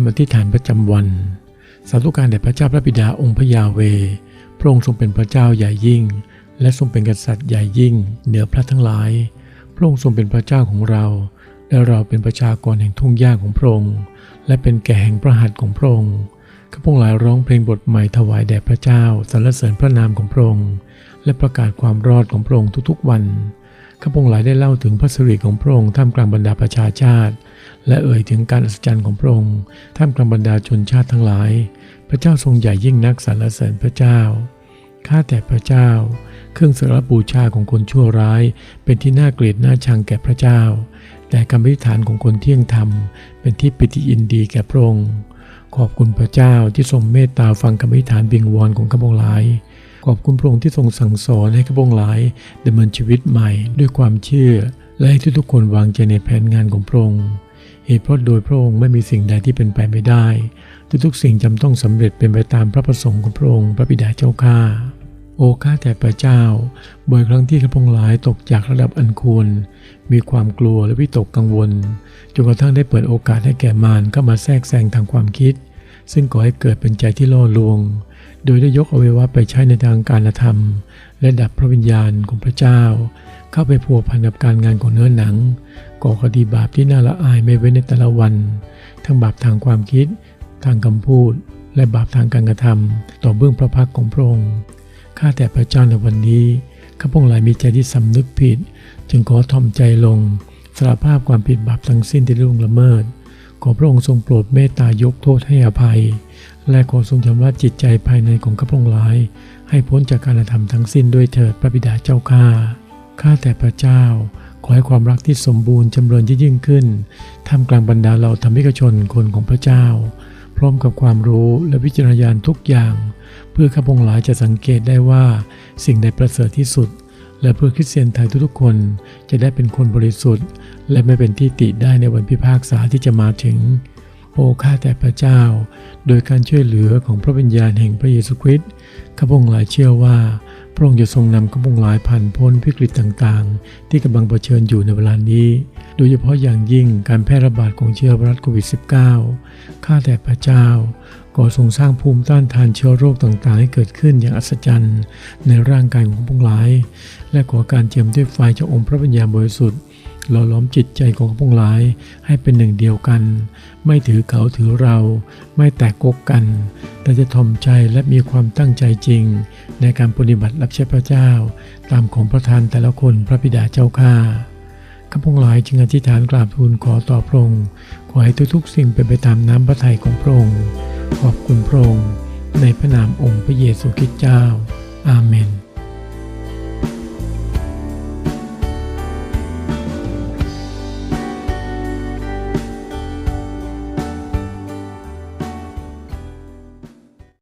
ำอธิษฐานประจำวัน สาธุการแด่พระเจ้าพระบิดาองค์พระยาเว พระองค์ทรงเป็นพระเจ้าใหญ่ยิ่ง และทรงเป็นกษัตริย์ใหญ่ยิ่ง เหนือพระทั้งหลาย พระองค์ทรงเป็นพระเจ้าของเรา และเราเป็นประชากรแห่งทุ่งหญ้าของพระองค์ และเป็นแก่แห่งพระหัตถ์ของพระองค์ข้าพงหลายร้องเพลงบทใหม่ถวายแด่พระเจ้าสรรเสริญพระนามของพระองค์ และประกาศความรอดของพระองค์ทุกๆวัน ข้าพงหลายได้เล่าถึงพระสิริของพระองค์ท่ามกลางบรรดาประชาชาติ และเอ่ยถึงการอัศจรรย์ของพระองค์ท่ามกลางบรรดาชนชาติทั้งหลาย พระเจ้าทรงใหญ่ยิ่งนักสรรเสริญพระเจ้า ข้าแต่พระเจ้า เครื่องสาระบูชาของคนชั่วร้าย เป็นที่น่าเกลียดน่าชังแก่พระเจ้า แต่คำอธิฐานของคนเที่ยงธรรม เป็นที่ปิติยินดีแก่พระองค์ ขอบคุณพระเจ้าที่ทรงเมตตาฟังคำอธิฐานวิงวอนของข้าพงหลาย อบคุณพระองค์ที่ทรงสั่งสอนให้ข้าพงหลายดำเนินชีวิตใหม่ด้วยความเชื่อ และให้ทุกๆคนวางใจในแผนงานของพระองค์เหตุเพราะโดยพระองค์ไม่มีสิ่งใดที่เป็นไปไม่ได้ ทุกๆสิ่งจำต้องสำเร็จเป็นไปตามพระประสงค์ของพระองค์พระบิดาเจ้าข้าโอ้ข้าแต่พระเจ้าบ่อยครั้งที่ข้าพงหลายตกจากระดับอันควร มีความกลัวและวิตกกังวลจนกระทั่งได้เปิดโอกาสให้แก่มารเข้ามาแทรกแซงทางความคิด ซึ่งก่อให้เกิดเป็นใจที่ล่อลวง โดยได้ยกอวัยวะไปใช้ในทางการธรรม และดับพระวิญญาณของพระเจ้า เข้าไปพัวพันกับการงานของเนื้อหนัง ก่อคดีบาปที่น่าละอายไม่เว้นในแต่ละวัน ทั้งบาปทางความคิด ทางคำพูด และบาปทางการกระทำต่อเบื้องพระพักของพระองค์ข้าแต่พระเจ้าในวันนี้ข้าพงหลายมีใจที่สำนึกผิด จึงขอทอมใจลงสารภาพความผิดบาปทั้งสิ้นที่ล่วงละเมิด ขอพระองค์ทรงโปรดเมตตายกโทษให้อภัย และขอทรงชำระจิตใจภายในของข้าพงหลาย ให้พ้นจากการกระทำทั้งสิ้นด้วยเถิดพระบิดาเจ้าข้าข้าแต่พระเจ้า ขอให้ความรักที่สมบูรณ์จำเริญยิ่งขึ้นท่ามกลางบรรดาเราธรรมิกชนคนของพระเจ้า พร้อมกับความรู้และวิจารณญาณทุกอย่าง เพื่อข้าพงหลายจะสังเกตได้ว่าสิ่งใดประเสริฐที่สุด และเพื่อคริสเตียนไทยทุกๆคนจะได้เป็นคนบริสุทธิ์ และไม่เป็นที่ติได้ในวันพิพากษาที่จะมาถึง โอ้ข้าแต่พระเจ้า โดยการช่วยเหลือของพระวิญญาณแห่งพระเยซูคริสต์ข้าพงหลายเชื่อว่า พระองค์จะทรงนำข้าพงหลายผ่านพ้นวิกฤตต่างๆ ที่กำลังเผชิญอยู่ในเวลานี้ โดยเฉพาะอย่างยิ่งการแพร่ระบาดของเชื้อไวรัสโควิด -19 ข้าแต่พระเจ้าขอทรงสร้างภูมิต้านทานเชื้อโรคต่างๆ ให้เกิดขึ้นอย่างอัศจรรย์ ในร่างกายของพวกหลาย และขอการเจิมด้วยไฟจากองค์พระวิญญาณบริสุทธิ์ หล่อหลอมจิตใจของพวกหลายให้เป็นหนึ่งเดียวกัน ไม่ถือเขาถือเรา ไม่แตกกกกัน แต่จะทอมใจและมีความตั้งใจจริง ในการปฏิบัติรับใช้พระเจ้า ตามของประทานแต่ละคนพระบิดาเจ้าข้าข้าพงหลายจึงอธิษฐานกราบทูลขอต่อพระองค์ขอให้ทุกๆ สิ่งเป็นไปตามน้ำพระทัยของพระองค์ขอบคุณพระองค์ในพระนามองค์พระเยซูคริสต์เจ้า อาเม